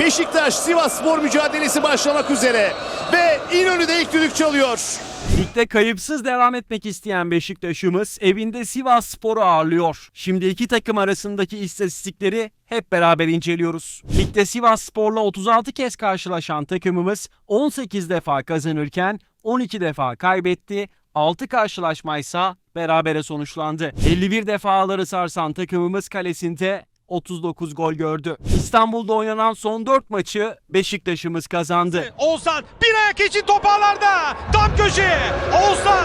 Beşiktaş Sivas Spor mücadelesi başlamak üzere ve İnönü'de ilk düdük çalıyor. Ligde kayıpsız devam etmek isteyen Beşiktaş'ımız evinde Sivas Spor'u ağırlıyor. Şimdi iki takım arasındaki istatistikleri hep beraber inceliyoruz. Ligde Sivas Spor'la 36 kez karşılaşan takımımız 18 defa kazanırken 12 defa kaybetti. 6 karşılaşmaysa berabere sonuçlandı. 51 defaları sarsan takımımız kalesinde 39 gol gördü. İstanbul'da oynanan son 4 maçı Beşiktaş'ımız kazandı. Oğuzhan bir ayak için toparlarda. Tam köşe. Oğuzhan.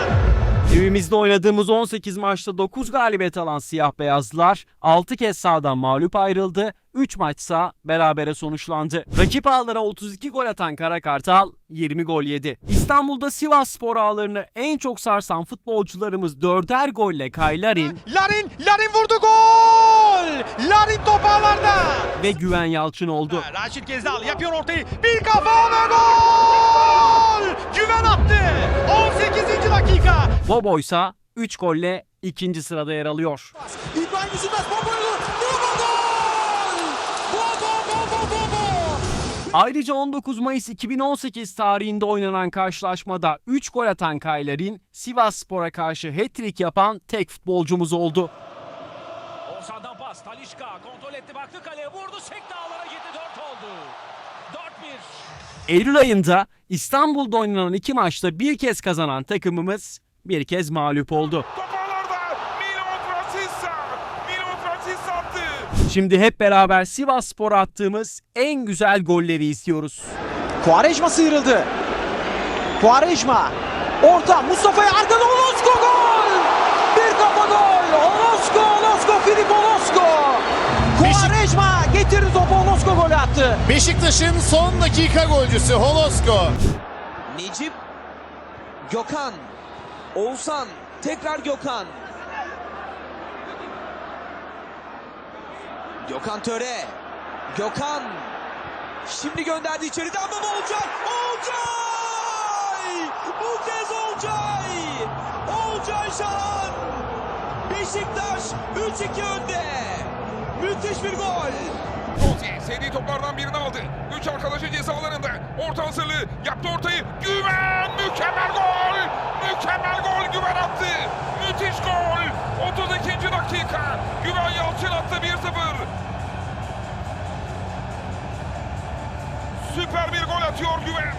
Evimizde oynadığımız 18 maçta 9 galibiyet alan siyah beyazlılar 6 kez sahadan mağlup ayrıldı. 3 maçsa berabere sonuçlandı. Rakip ağlara 32 gol atan Kara Kartal 20 gol yedi. İstanbul'da Sivas spor ağlarını en çok sarsan futbolcularımız 4'er golle Kaylarin Larin. Larin vurdu gol. Ve Güven Yalçın oldu. Raşit Gezdal yapıyor ortayı. Bir kafa ve gol. Güven attı. 18. dakika. Bobo ise 3 golle ikinci sırada yer alıyor. İbrahim Üzülmez bomba yolu. Bobo gol! Bobo Bobo Bobo! Ayrıca 19 Mayıs 2018 tarihinde oynanan karşılaşmada 3 gol atan Kaylarin, Sivas Spor'a karşı hat-trick yapan tek futbolcumuz oldu. Pas. Talişka kontrol etti baktı kaleye vurdu sekti ağlara gitti 4 oldu. 4-1. Eylül ayında İstanbul'da oynanan iki maçta bir kez kazanan takımımız bir kez mağlup oldu. Şimdi hep beraber Sivas Spor'a attığımız en güzel golleri istiyoruz. Quaresma sıyrıldı. Quaresma. Orta Mustafa'ya arkadan Olosko gol! Bir kafa gol! Olosko, Olosko, Filip Olosko! Quaresma getirdi topu Olosko golü attı. Beşiktaş'ın son dakika golcüsü Holosko. Necip, Gökhan, Oğuzhan, tekrar Gökhan. Gökhan Töre, Gökhan. Şimdi gönderdi içeriden ama Olcay, Olcay! Bu kez Olcay! Olcay Şahan! Beşiktaş 3-2 önde. Müthiş bir gol. Totti sevdiği toplardan birini aldı. Üç arkadaşı cezalarında. Orta hazırlığı yaptı ortayı. Güven mükemmel gol. Mükemmel gol Güven attı. Müthiş gol. 32. dakika. Güven Yalçın attı 1-0. Süper bir gol atıyor Güven.